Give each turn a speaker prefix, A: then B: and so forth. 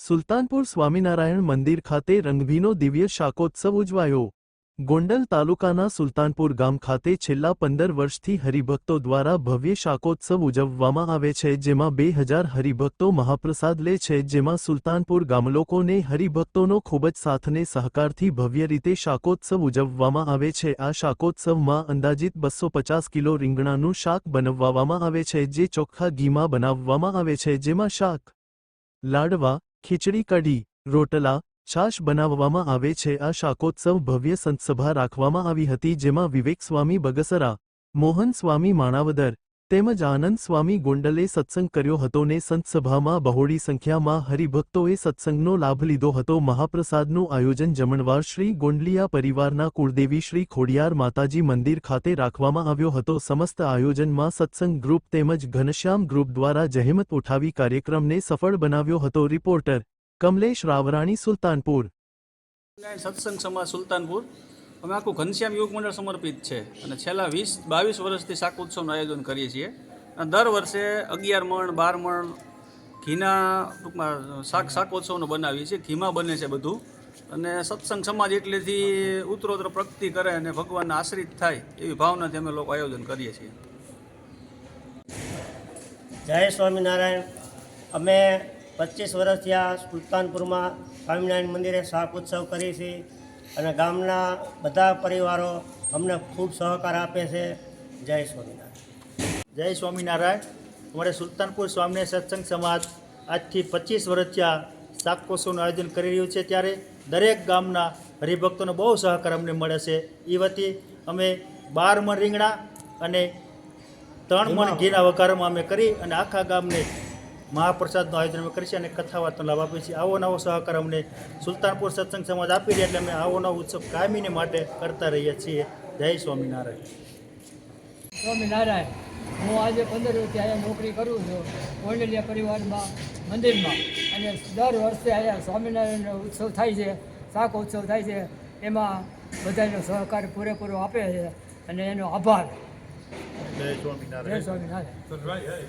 A: સુલતાનપુર સ્વામિનારાયણ મંદિર ખાતે રંગભીનો દિવ્ય શાકોત્સવ ઉજવાયો. ગોંડલ તાલુકાના સુલતાનપુર ગામ ખાતે છેલ્લા પંદર વર્ષથી હરિભક્તો દ્વારા ભવ્ય શાકોત્સવ ઉજવવામાં આવે છે, જેમાં બે હજાર હરિભક્તો મહાપ્રસાદ લે છે, જેમાં સુલતાનપુર ગામલોકોને હરિભક્તોનો ખૂબ જ સાથને સહકારથી ભવ્ય રીતે શાકોત્સવ ઉજવવામાં આવે છે. આ શાકોત્સવમાં અંદાજિત બસો પચાસ કિલો રીંગણાનું શાક બનાવવામાં આવે છે, જે ચોખ્ખા ઘીમાં બનાવવામાં આવે છે, જેમાં શાક, લાડવા ખીચડી કઢી, રોટલા, છાશ બનાવવામાં આવે છે. આ શાકોત્સવ ભવ્ય સંતસભા રાખવામાં આવી હતી, જેમાં વિવેક સ્વામી બગસરા મોહન સ્વામી માણાવદર તેમજ આનંદ સ્વામી ગોંડલે સત્સંગ કર્યો હતો ને સંતસભામાં બહોળી સંખ્યામાં હરિભક્તોએ સત્સંગનો લાભ લીધો હતો. મહાપ્રસાદનું આયોજન જમણવાર શ્રી ગોંડલિયા પરિવારના કુળદેવી શ્રી ખોડિયાર માતાજી મંદિર ખાતે રાખવામાં આવ્યો હતો. સમસ્ત આયોજનમાં સત્સંગ ગ્રુપ તેમજ ઘનશ્યામ ગ્રુપ દ્વારા જહેમત ઉઠાવી કાર્યક્રમને સફળ બનાવ્યો હતો. રિપોર્ટર કમલેશ રાવરાણી, સુલતાનપુર.
B: સત્સંગ સમાજ સુલતાનપુર. અમે આખું ઘનશ્યામ યુગ મંડળ સમર્પિત છે અને છેલ્લા વીસ, બાવીસ વર્ષથી શાક ઉત્સવનું આયોજન કરીએ છીએ. અને દર વર્ષે અગિયાર મણ, બાર મણ ઘીના ટૂંકમાં શાક શાકોત્સવનું બનાવીએ છીએ. ઘીમાં બને છે બધું. અને સત્સંગ સમાજ એટલેથી ઉત્તરોત્તર પ્રગતિ કરે અને ભગવાનના આશ્રિત થાય એવી ભાવનાથી અમે લોકો આયોજન કરીએ છીએ.
C: જય સ્વામિનારાયણ. અમે પચીસ વર્ષથી આ સુલતાનપુરમાં સ્વામિનારાયણ મંદિરે શાક ઉત્સવ કરીએ છીએ. અને ગામના બધા પરિવારો અમને ખૂબ સહકાર આપે છે. જય સ્વામિનારાયણ.
D: જય સ્વામિનારાયણ. અમારે સુલતાનપુર સ્વામિને સત્સંગ સમાજ આજથી પચીસ વર્ષ ત્યાં શાકોત્સવનું આયોજન કરી રહ્યું છે. ત્યારે દરેક ગામના હરિભક્તોનો બહુ સહકાર અમને મળે છે. એ વતી અમે બાર મણ રીંગણા અને ત્રણ મણ ઘીના વઘારમાં અમે કરી અને આખા ગામને મહાપ્રસાદનું આયોજન અમે કરીએ અને કથા વાતનો લાભ આપીએ છીએ. આવો નવો સહકાર અમને સુલતાનપુર સત્સંગ સમાજ આપી રહ્યા એટલે અમે આવો નવો ઉત્સવ કાયમીને માટે કરતા રહીએ છીએ. જય સ્વામિનારાયણ.
E: સ્વામિનારાયણ હું આજે પંદર વર્ષથી અહીંયા નોકરી કરું છું. કોંડલિયા પરિવારમાં મંદિરમાં. અને દર વર્ષે અહીંયા સ્વામિનારાયણનો ઉત્સવ થાય છે શાક ઉત્સવ થાય છે. એમાં બધાનો સહકાર પૂરેપૂરો આપે છે અને એનો આભાર.
D: જય સ્વામિનારાયણ.
E: જય સ્વામિનારાયણ.